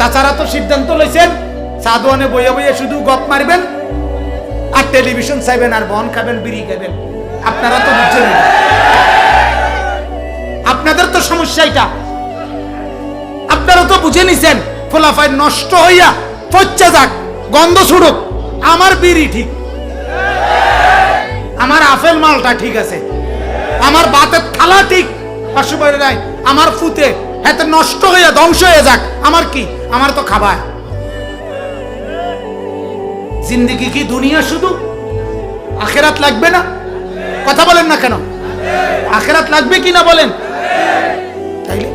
চাচারা তো সিদ্ধান্ত লইছেন সাদওয়ানে বইয়ে বইয়ে শুধু গপ মারবেন, আর টেলিভিশন চাইবেন, আর বন খাবেন, বিড়ি খাবেন। আপনারা তো বুঝছেন। আপনাদের তো সমস্যা এটা। আপনারা তো বুঝে নিছেন ফলাফাই নষ্ট হইয়া পচ্চা যাক, গন্ধ ছুড়ুক, আমার বিড়ি ঠিক। আমার আপেল মালটা ঠিক আছে। আমার বাতের থালা ঠিক। বাইরে নাই আমার ফুতে, হাতে নষ্ট হইয়া ধ্বংস হয়ে যাক। আমার কি? আমার তো খাবার। জিন্দিগি কি দুনিয়া শুধু? আখেরাত লাগবে না? কথা বলেন না কেন? আখেরাত লাগবে কি না বলেন? তাইলে?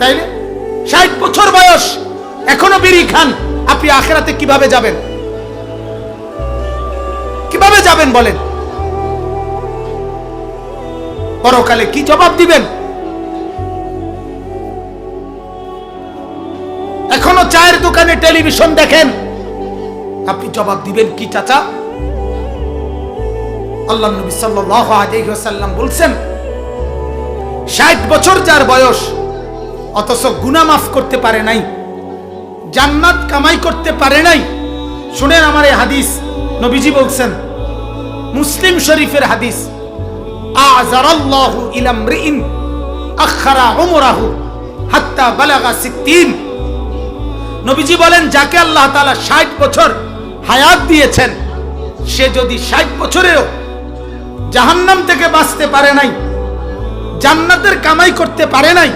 তাইলে? ষাট বছর বয়স, এখনও বিড়ি খান, আপনি আখেরাতে কীভাবে যাবেন? কীভাবে যাবেন বলেন? পরকালে কি জবাব দিবেন? এখনও চায়ের দোকানে টেলিভিশন দেখেন? আপনি জবাব দিবেন কি, চাচা? আল্লাহ নবী সাল্লাল্লাহু আলাইহি ওয়াসাল্লাম বলছেন, ষাট বছর যার বয়স, অথচ গুনাহ মাফ করতে পারে নাই, জান্নাত কামাই করতে পারে নাই। শুনেন আমার এই হাদিস, নবীজি বলছেন, মুসলিম শরীফের হাদিস, আযারাল্লাহু ইলা ইমরিইন আখারা উমরাহু হাত্তা বালাগা সিত্তিন। নবীজি বলেন, যাকে আল্লাহ তাআলা 60 বছর হায়াত দিয়েছেন, সে যদি 60 বছরেও জাহান্নাম থেকে বাঁচতে পারে নাই, জান্নাতের কামাই করতে পারে নাই,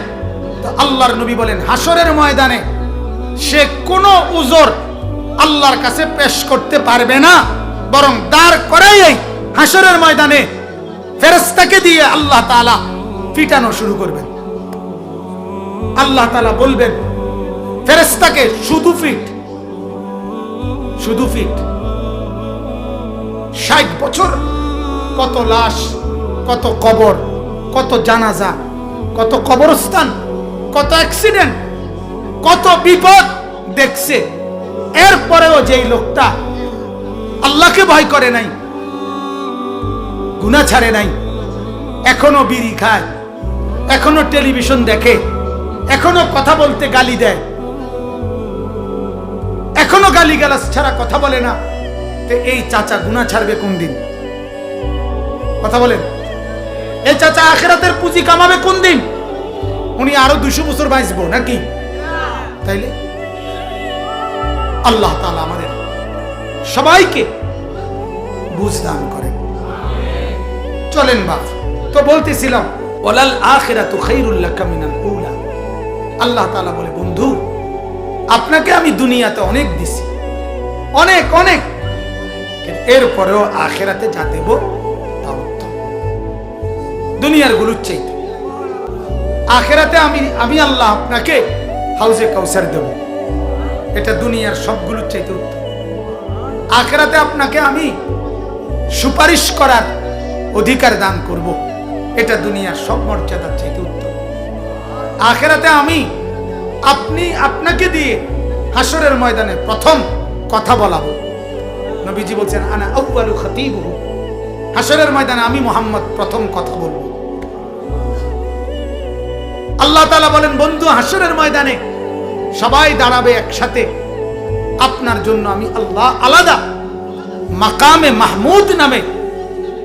তো আল্লাহর নবী বলেন হাসরের ময়দানে সে কোনো উজোর আল্লাহর কাছে পেশ করতে পারবে না, বরং দাঁড় করাই হাসরের ময়দানে ফেরেস্তাকে দিয়ে আল্লাহ তাআলা পিটানো শুরু করবেন। আল্লাহ তাআলা বলবেন ফেরেস্তাকে শুধু ফিট শুধু ফিট। ষাট বছর, কত লাশ, কত কবর, কত জানাজা, কত কবরস্থান, কত অ্যাক্সিডেন্ট, কত বিপদ দেখছে। এরপরেও যেই লোকটা আল্লাহকে ভয় করে নাই গুণা ছাড়ে নাই, এখনও বিড়ি খায়, এখনও টেলিভিশন দেখে, এখনও কথা বলতে গালি দেয় এখনও গালি গালাস ছাড়া কথা বলে না। তো এই চাচা গুণা ছাড়বে কোন দিন কথা বলেন। এই চাচা আখেরাতের পুঁজি কামাবে কোন দিন উনি আরও দুশো বছর বাঁচবো নাকি? তাইলে? আল্লাহ তালা আমাদের সবাইকে বুঝ দান করেন। চলেন বাপ তো বলতেছিলাম ওলাল আখিরাতু খাইরুল লাকা মিনাল উলা। আল্লাহ তালা বলে, বন্ধু আপনাকে আমি দুনিয়াতে অনেক দিছি। অনেক অনেক। এরপরেও আখেরাতে যা দেব, তা উত্তম। দুনিয়ারগুলোর চাইতে। আখেরাতে আমি আমি আল্লাহ আপনাকে হাউজে কাউসার দেব। এটা দুনিয়ার সবগুলোর চাইতে উত্তম। আখেরাতে আপনাকে আমি সুপারিশ করার অধিকার দান করব। এটা দুনিয়ার সব মর্যাদার চাইতে উত্তম। আখেরাতে আমি আপনি আপনাকে দিয়ে হাসরের ময়দানে প্রথম কথা বলাবো। নবীজি বলছেন, আনা আউয়ালু খাতিবুহু। হাসরের ময়দানে আমি মোহাম্মদ প্রথম কথা বলব। আল্লাহ তালা বলেন, বন্ধু হাসরের ময়দানে সবাই দাঁড়াবে একসাথে। আপনার জন্য আমি আল্লাহ আলাদা মাকামে মাহমুদ নামে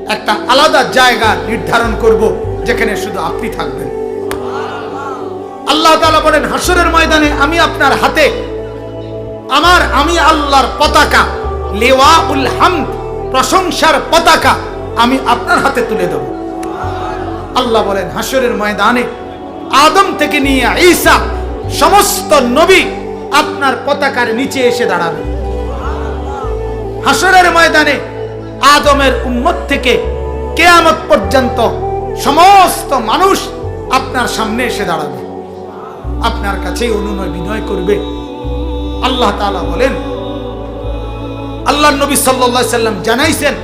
একটা আলাদা জায়গা নির্ধারণ করব, যেখানে শুধু আপনি থাকবেন। আল্লাহ তালা বলেন হাসরের ময়দানে আমি আপনার হাতে, আমার, আমি আল্লাহর পতাকা লেওয়া উল প্রশংসার পতাকা আমি আপনার হাতে তুলে দেব। আল্লাহ বলেন হাসরের ময়দানে আদম থেকে নিয়ে ঈসা, সমস্ত নবী আপনার পতাকার নিচে এসে দাঁড়াবে। হাসরের ময়দানে আদমের উম্মত থেকে কেয়ামত পর্যন্ত সমস্ত মানুষ আপনার সামনে এসে দাঁড়াবে। আপনার কাছেই অনুনয় বিনয় করবে। আল্লাহ তাআলা বলেন আল্লাহ নবী সাল্লাম জানাইছেন,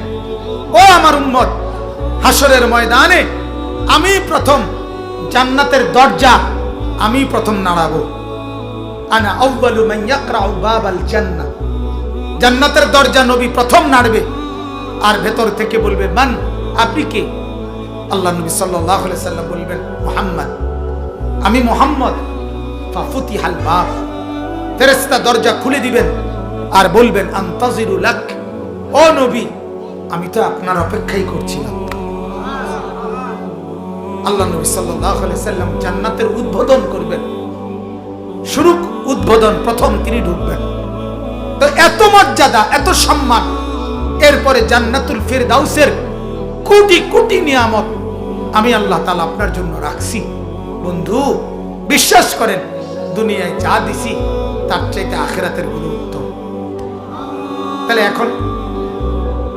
ও আমার উম্মত হাসরের ময়দানে আমি প্রথম জান্নাতের দরজা, আমি প্রথম নাড়াবো। আনা আউয়ালু মান ইয়াকরাউ বাবাল জান্নাহ। জান্নাতের দরজা নবী প্রথম নাড়বে, আর ভেতর থেকে বলবে, মান, আপনি কে? আল্লাহ নবী সাল্লাল্লাহু সাল্লাম বলবেন, মুহাম্মদ। আমি মোহাম্মদ। ফাফুতিহাল বাব। ফেরেশতা দরজা খুলে দিবেন আর বলবেন, আন্তাজিরু লাক, ও নবী, আমি তো আপনার অপেক্ষাই করছিলাম। আল্লাহ নবী সাল্লাম জান্নাতের উদ্বোধন করবেন। শুরু উদ্বোধন, প্রথম তিনি ঢুকবেন। তো এত মর্যাদা, এত সম্মান, এরপরে জান্নাতুল ফিরদাউসের কোটি কোটি নিয়ামত আমি আল্লাহ তাআলা আপনার জন্য রাখছি। বন্ধু, বিশ্বাস করেন দুনিয়ায় যা দিছি, তার চাইতে আখেরাতের গুণ উত্তম। তাহলে এখন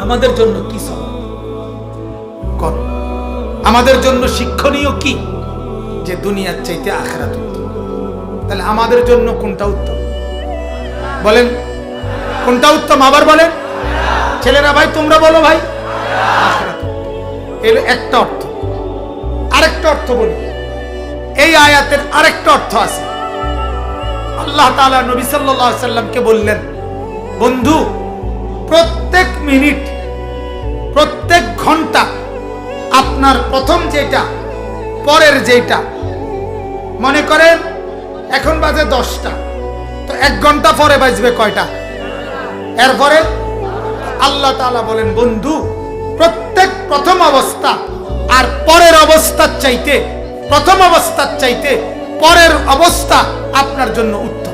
আমাদের জন্য কি আমাদের জন্য শিক্ষণীয় কি? যে দুনিয়ার চাইতে আখেরাত উত্তম। তাহলে আমাদের জন্য কোনটা উত্তম? বলেন, কোনটা উত্তম? আবার বলেন। ছেলেরা ভাই, তোমরা বলো ভাই। এর একটা অর্থ। আরেকটা অর্থ বলি। এই আয়াতের আরেকটা অর্থ আছে। আল্লাহ তাআলা নবী আলাইহি সাল্লামকে বললেন, বন্ধু, প্রত্যেক মিনিট, প্রত্যেক ঘণ্টা আপনার প্রথম যেটা, পরের যেটা, মনে করেন এখন বাজে দশটা, তো এক ঘণ্টা পরে বাজবে কয়টা? এরপরে আল্লাহ তাআলা বলেন, বন্ধু, প্রত্যেক প্রথম অবস্থা আর পরের অবস্থার চাইতে, প্রথম অবস্থার চাইতে পরের অবস্থা আপনার জন্য উত্তম।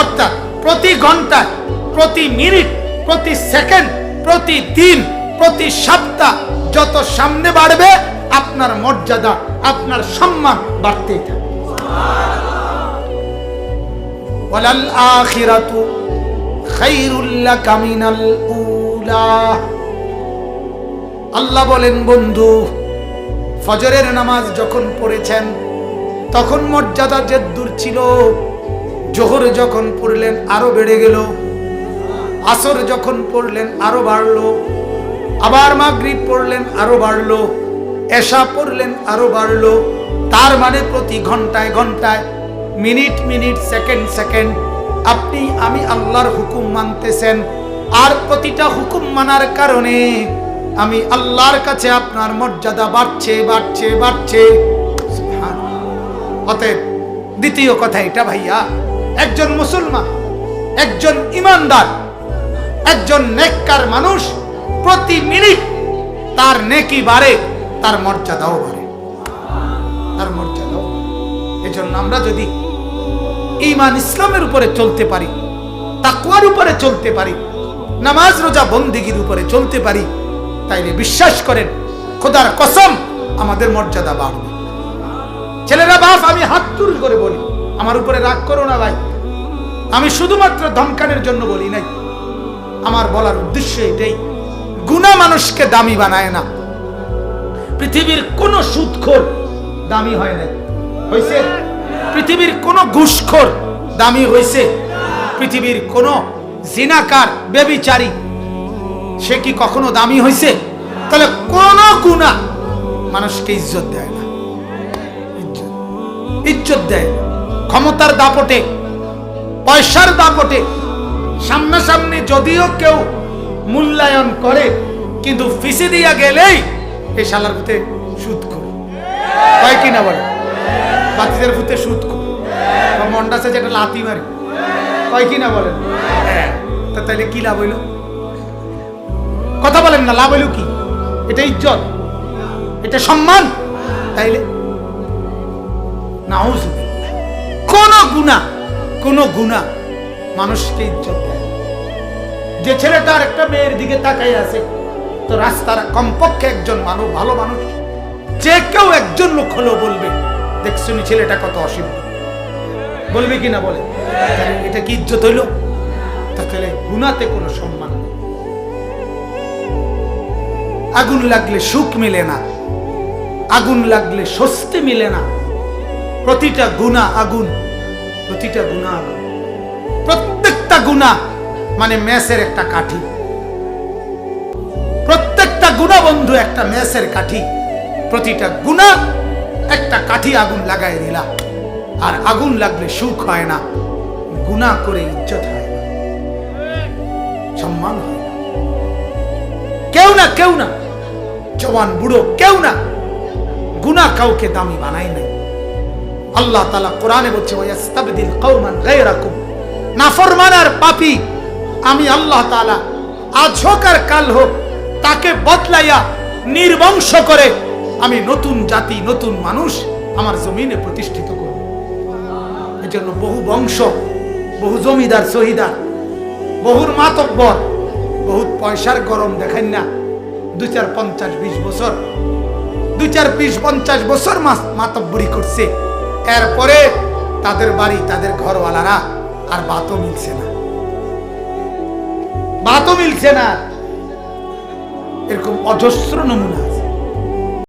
অর্থাৎ প্রতি ঘন্টায়, প্রতি মিনিট, প্রতি সেকেন্ড, প্রতি দিন, প্রতি সপ্তাহ যত সামনে বাড়বে, আপনার মর্যাদা, আপনার সম্মান বাড়তেই থাকবে। ওয়ালাল আখিরাতু আল্লাহ বলেন, বন্ধু, ফজরের নামাজ যখন পড়েছেন, তখন মর্যাদা যে দূর ছিল জোহর যখন পড়লেন, আরও বেড়ে গেল। আসর যখন পড়লেন, আরও বাড়লো। আবার মাগরিব পড়লেন, আরও বাড়লো। এশা পড়লেন, আরও বাড়লো। তার মানে প্রতি ঘন্টায় ঘন্টায়, মিনিট মিনিট, সেকেন্ড সেকেন্ড, আপনি, আমি আল্লাহর হুকুম মানতেছেন। আর প্রতিটা হুকুম মানার কারণে আমি আল্লাহর কাছে আপনার মর্যাদা বাড়ছে বাড়ছে বাড়ছে। অতএব, দ্বিতীয় কথা এটা ভাইয়া একজন মুসলমান, একজন ইমানদার, একজন নেককার মানুষ প্রতি মিনিট তার নেকি বাড়ে, তার মর্যাদাও বাড়ে তার মর্যাদাও। এজন্য আমরা যদি ইমান ইসলামের উপরে চলতে পারি তাকুয়ার উপরে চলতে পারি, নামাজ রোজা বন্দিগির উপরে চলতে পারি, তাইলে বিশ্বাস করেন, খোদার কসম আমাদের মর্যাদা বাড়বে ছেলেরা বাপ, আমি হাত তুল করে বলি আমার উপরে রাগ করো না ভাই। আমি শুধুমাত্র ধমকানের জন্য বলি নাই। আমার বলার উদ্দেশ্য এটাই গুণা মানুষকে দামি বানায় না। পৃথিবীর কোন সুদখোর দামি হয় নাই। হয়েছে পৃথিবীর কোন ঘুষখোর দামি হয়েছে পৃথিবীর কোন জিনাকার বেবিচারী সে কি কখনো দামি হয়েছে তাহলে কোন গুণা মানুষকে ইজ্জত দেয় না। ইজ্জত। ইজ্জত দেয় না। ক্ষমতার দাপটে, পয়সার দাপটে, সামনাসামনি যদিও কেউ মূল্যায়ন করে, কিন্তু ফিসে দিয়া গেলেই এই শালার ভূতে সুদ করে। কয় কিনা বলে? বাতিদের ভূতে সুদ করে। বা মন্ডাসে যেটা লাতি মারি। কয় কিনা বলেন হ্যাঁ তা তাইলে কি লাভ হইল? কথা বলেন না, লাভ হইল কি? এটা ইজ্জত, এটা সম্মান। তাইলে, নাউজ। কোন গুণা কোন গুণা মানুষকে ইজ্জত দেয় যে ছেলেটার একটা মেয়ের দিকে তাকাই আছে, তো রাস্তার কমপক্ষে একজন মানুষ, ভালো মানুষ, যে কেউ একজন লোক হলেও বলবে দেখছুনি ছেলেটা কত অসীম। বলবে কি না বলে? এটা কি ইজ্জত হইল? তাহলে গুণাতে কোনো সম্মান নেই। আগুন লাগলে সুখ মিলে না, আগুন লাগলে স্বস্তি মিলে না প্রতিটা গুণা আগুন, প্রতিটা গুণা আগুন। প্রত্যেকটা গুণা মানে ম্যাসের একটা কাঠি। প্রত্যেকটা গুণা বন্ধু একটা ম্যাসের কাঠি। প্রতিটা গুণা একটা কাঠি আগুন লাগাই দিলা আর আগুন লাগলে সুখ হয় না, গুণা করে ইজ্জত হয় না, সম্মান হয় না। কেউ না কেউ না, জওয়ান বুড়ো কেউ না, গুণা কাউকে দামি বানাই নাই। আল্লাহ তালা কোরআনে বলছে, ওয়াস্তাবদিল নাফরমান আর পাপী, আমি আল্লাহ তাআলা আজ হোক আর কাল হোক, তাকে বদলাইয়া নির্বংশ করে আমি নতুন জাতি, নতুন মানুষ আমার জমিনে প্রতিষ্ঠিত করব। জন্য বহু বংশ, বহু জমিদার, শহীদার, বহুর মাতব্বর, বহুত পয়সার গরম দেখেন না। দুই চার পঞ্চাশ বিশ বছর, দুই চার বিশ পঞ্চাশ বছর মাতব্বরি করছে। এরপরে তাদের বাড়ি, তাদের ঘরওয়ালারা আর বাতও মিলছে না। বাতও মিলছে না। এরকম অজস্র নমুনা।